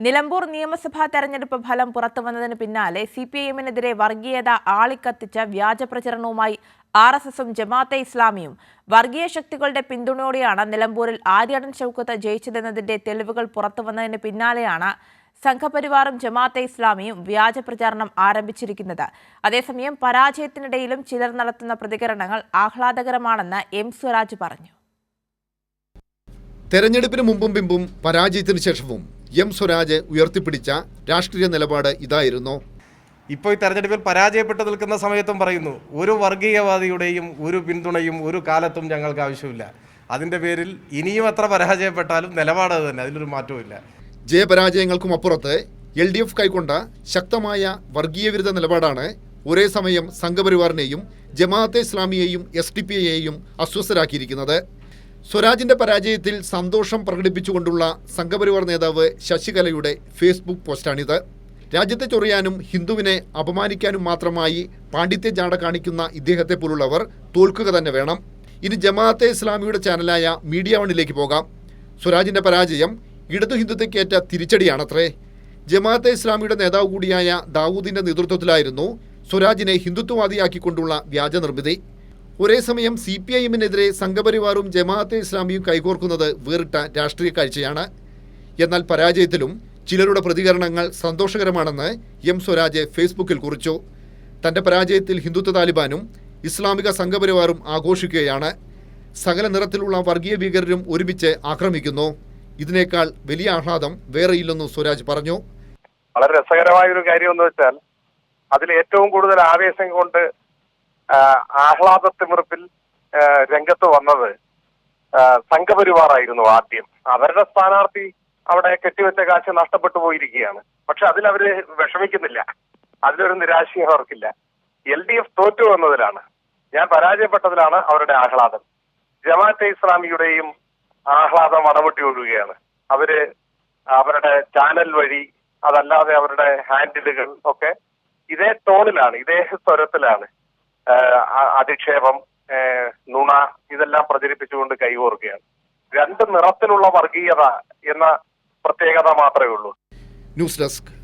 നിലമ്പൂർ നിയമസഭാ തെരഞ്ഞെടുപ്പ് ഫലം പുറത്തുവന്നതിന് പിന്നാലെ സി പി ഐഎമ്മിനെതിരെ വർഗീയത ആളിക്കത്തിച്ച വ്യാജ പ്രചരണവുമായി ആർ എസ് എസും ജമാഅത്തെ ഇസ്ലാമിയും വർഗീയ ശക്തികളുടെ പിന്തുണയോടെയാണ് നിലമ്പൂരിൽ ആര്യാടൻ ചൌക്കത്ത് ജയിച്ചതെന്നതിന്റെ തെളിവുകൾ പുറത്തുവന്നതിന് പിന്നാലെയാണ് സംഘപരിവാറും ജമാഅത്തെ ഇസ്ലാമിയും വ്യാജ പ്രചാരണം ആരംഭിച്ചിരിക്കുന്നത്. അതേസമയം പരാജയത്തിനിടയിലും ചിലർ നടത്തുന്ന പ്രതികരണങ്ങൾ ആഹ്ലാദകരമാണെന്ന് എം സ്വരാജ് പറഞ്ഞു. തെരഞ്ഞെടുപ്പിന് മുമ്പും പിമ്പും പരാജയത്തിന് ശേഷവും എം സ്വരാജ് ഉയർത്തിപ്പിടിച്ച രാഷ്ട്രീയ നിലപാട് ഇതായിരുന്നു. ഇപ്പോൾ ഈ തെരഞ്ഞെടുപ്പിൽ പരാജയപ്പെട്ടു നിൽക്കുന്ന സമയത്തും പറയുന്നു ഒരു വർഗീയവാദിയുടെയും ഒരു പിന്തുണയും ഒരു കാലത്തും ഞങ്ങൾക്ക് ആവശ്യമില്ല. അതിന്റെ പേരിൽ ഇനിയും എത്ര പരാജയപ്പെട്ടാലും നിലപാട് തന്നെ അതിലൊരു മാറ്റവും ഇല്ല. ജയപരാജയങ്ങൾക്കും അപ്പുറത്ത് എൽ ഡി എഫ് കൈക്കൊണ്ട ശക്തമായ വർഗീയ വിരുദ്ധ നിലപാടാണ് ഒരേ സമയം സംഘപരിവാറിനെയും ജമാഅത്തെ ഇസ്ലാമിയെയും എസ് ഡി പി എയെയും അസ്വസ്ഥരാക്കിയിരിക്കുന്നത്. സ്വരാജിന്റെ പരാജയത്തിൽ സന്തോഷം പ്രകടിപ്പിച്ചുകൊണ്ടുള്ള സംഘപരിവാർ നേതാവ് ശശികലയുടെ ഫേസ്ബുക്ക് പോസ്റ്റാണിത്. രാജ്യത്തെ ചൊറിയാനും ഹിന്ദുവിനെ അപമാനിക്കാനും മാത്രമായി പാണ്ഡിത്യ ജാട കാണിക്കുന്ന ഇദ്ദേഹത്തെ പോലുള്ളവർ തോൽക്കുക തന്നെ വേണം. ഇനി ജമാഅത്തെ ഇസ്ലാമിയുടെ ചാനലായ മീഡിയ വണ്ണിലേക്ക് പോകാം. സ്വരാജിന്റെ പരാജയം ഇടതു ഹിന്ദുത്തേക്കേറ്റ തിരിച്ചടിയാണത്രേ. ജമാഅത്തെ ഇസ്ലാമിയുടെ നേതാവ് കൂടിയായ ദാവൂദിന്റെ നേതൃത്വത്തിലായിരുന്നു സ്വരാജിനെ ഹിന്ദുത്വവാദിയാക്കിക്കൊണ്ടുള്ള വ്യാജ നിർമ്മിതി. ഒരേ സമയം സി പി ഐ എമ്മിനെതിരെ സംഘപരിവാറും ജമാഅത്തെ ഇസ്ലാമിയും കൈകോർക്കുന്നത് വേറിട്ട രാഷ്ട്രീയ കാഴ്ചയാണ്. എന്നാൽ പരാജയത്തിലും ചിലരുടെ പ്രതികരണങ്ങൾ സന്തോഷകരമാണെന്ന് എം സ്വരാജ് ഫേസ്ബുക്കിൽ കുറിച്ചു. തന്റെ പരാജയത്തിൽ ഹിന്ദുത്വ താലിബാനും ഇസ്ലാമിക സംഘപരിവാറും ആഘോഷിക്കുകയാണ്. സകല നിറത്തിലുള്ള വർഗീയ ഭീകരരും ഒരുമിച്ച് ആക്രമിക്കുന്നു. ഇതിനേക്കാൾ വലിയ ആഹ്ലാദം വേറെയില്ലെന്നു സ്വരാജ് പറഞ്ഞു. വളരെ രസകരമായ ഒരു കാര്യം എന്ന് വെച്ചാൽ അതിൽ ഏറ്റവും കൂടുതൽ ആവേശം കൊണ്ട് ആ, ആഹ്ലാദത്തിമിർപ്പിൽ ആ, രംഗത്ത് വന്നത് സംഘപരിവാറായിരുന്നു ആദ്യം. അവരുടെ സ്ഥാനാർത്ഥി അവിടെ കെട്ടിവെച്ച കാശ് നഷ്ടപ്പെട്ടു പോയിരിക്കുകയാണ്. പക്ഷെ അതിൽ അവർ വിഷമിക്കുന്നില്ല. അതിലൊരു നിരാശയും അവർക്കില്ല. എൽ ഡി എഫ് തോറ്റു വന്നതിലാണ് ഞാൻ പരാജയപ്പെട്ടതിലാണ് അവരുടെ ആഹ്ലാദം. ജമാഅത്തെ ഇസ്ലാമിയുടെയും ആഹ്ലാദം അടപൊട്ടി ഒഴുകുകയാണ്. അവർ അവരുടെ ചാനൽ വഴി അതല്ലാതെ അവരുടെ ഹാൻഡിലുകൾ ഒക്കെ ഇതേ ടോണിലാണ് ഇതേ സ്വരത്തിലാണ് അധിക്ഷേപം നുണ ഇതെല്ലാം പ്രചരിപ്പിച്ചുകൊണ്ട് കൈകോർക്കുകയാണ്. രണ്ട് നിറത്തിലുള്ള വർഗീയത എന്ന പ്രത്യേകത മാത്രമേ ഉള്ളൂ. News desk.